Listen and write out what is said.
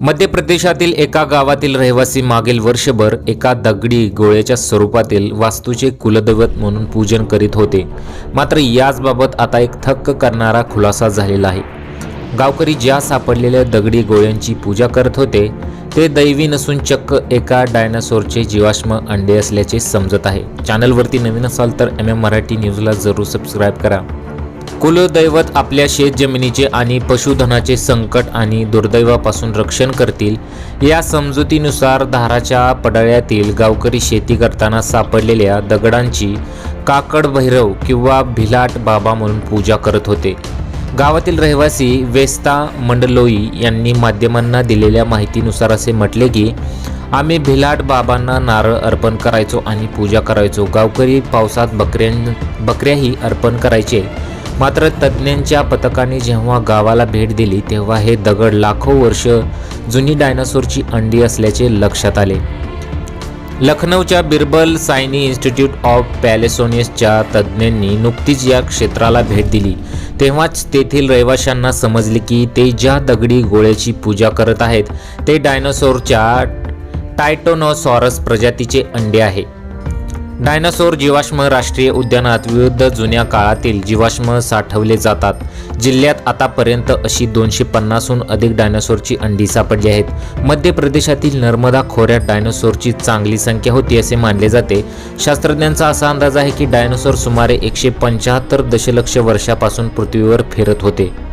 मध्य प्रदेशातील एका गावातील रहिवासी मागील वर्षभर एका दगडी गोळ्याच्या स्वरूपातील वास्तूचे कुलदैवत म्हणून पूजन करीत होते. मात्र याचबाबत आता एक थक्क करणारा खुलासा झालेला आहे. गावकरी ज्या सापडलेल्या दगडी गोळ्यांची पूजा करत होते ते दैवी नसून चक्क एका डायनासोरचे जीवाश्म अंडे असल्याचे समजत आहे. चॅनलवरती नवीन असाल तर एम एम मराठी न्यूजला जरूर सबस्क्राईब करा. कुलदैवत आपल्या शेतजमिनीचे आणि पशुधनाचे संकट आणि दुर्दैवापासून रक्षण करतील. या समजुतीनुसार धाराच्या पडाळ्यातील गावकरी शेती करताना सापडलेल्या दगडांची काकड भैरव किंवा भिलाट बाबा म्हणून पूजा करत होते. गावातील रहिवासी वेस्ता मंडलोई यांनी माध्यमांना दिलेल्या माहितीनुसार असे म्हटले की आम्ही भिलाट बाबांना नारळ अर्पण करायचो आणि पूजा करायचो. गावकरी पावसात बकऱ्यां बकऱ्याही अर्पण करायचे. मात्र तज्ज्ञांच्या पथकाने जेव्हा गावाला भेट दिली तेव्हा हे दगड लाखो वर्ष जुनी डायनासोरची अंडी असल्याचे लक्षात आले. लखनौच्या बिरबल सायनी इन्स्टिट्यूट ऑफ पॅलेसोनियसच्या तज्ज्ञांनी नुकतीच या क्षेत्राला भेट दिली. तेव्हाच तेथील रहिवाशांना समजले की ते ज्या दगडी गोळ्याची पूजा करत आहेत ते डायनासोरच्या टायटोनोसॉरस प्रजातीचे अंडे आहे. डायनासोर जीवाश्म राष्ट्रीय उद्यानात विविध जुन्या काळातील जीवाश्म साठवले जातात. जिल्ह्यात आतापर्यंत अशी दोनशे पन्नासहून अधिक डायनासोरची अंडी सापडली आहेत. मध्य प्रदेशातील नर्मदा खोऱ्यात डायनासोरची चांगली संख्या होती असे मानले जाते. शास्त्रज्ञांचा असा अंदाज आहे की डायनासोर सुमारे एकशे पंच्याहत्तर दशलक्ष वर्षापासून पृथ्वीवर फिरत होते.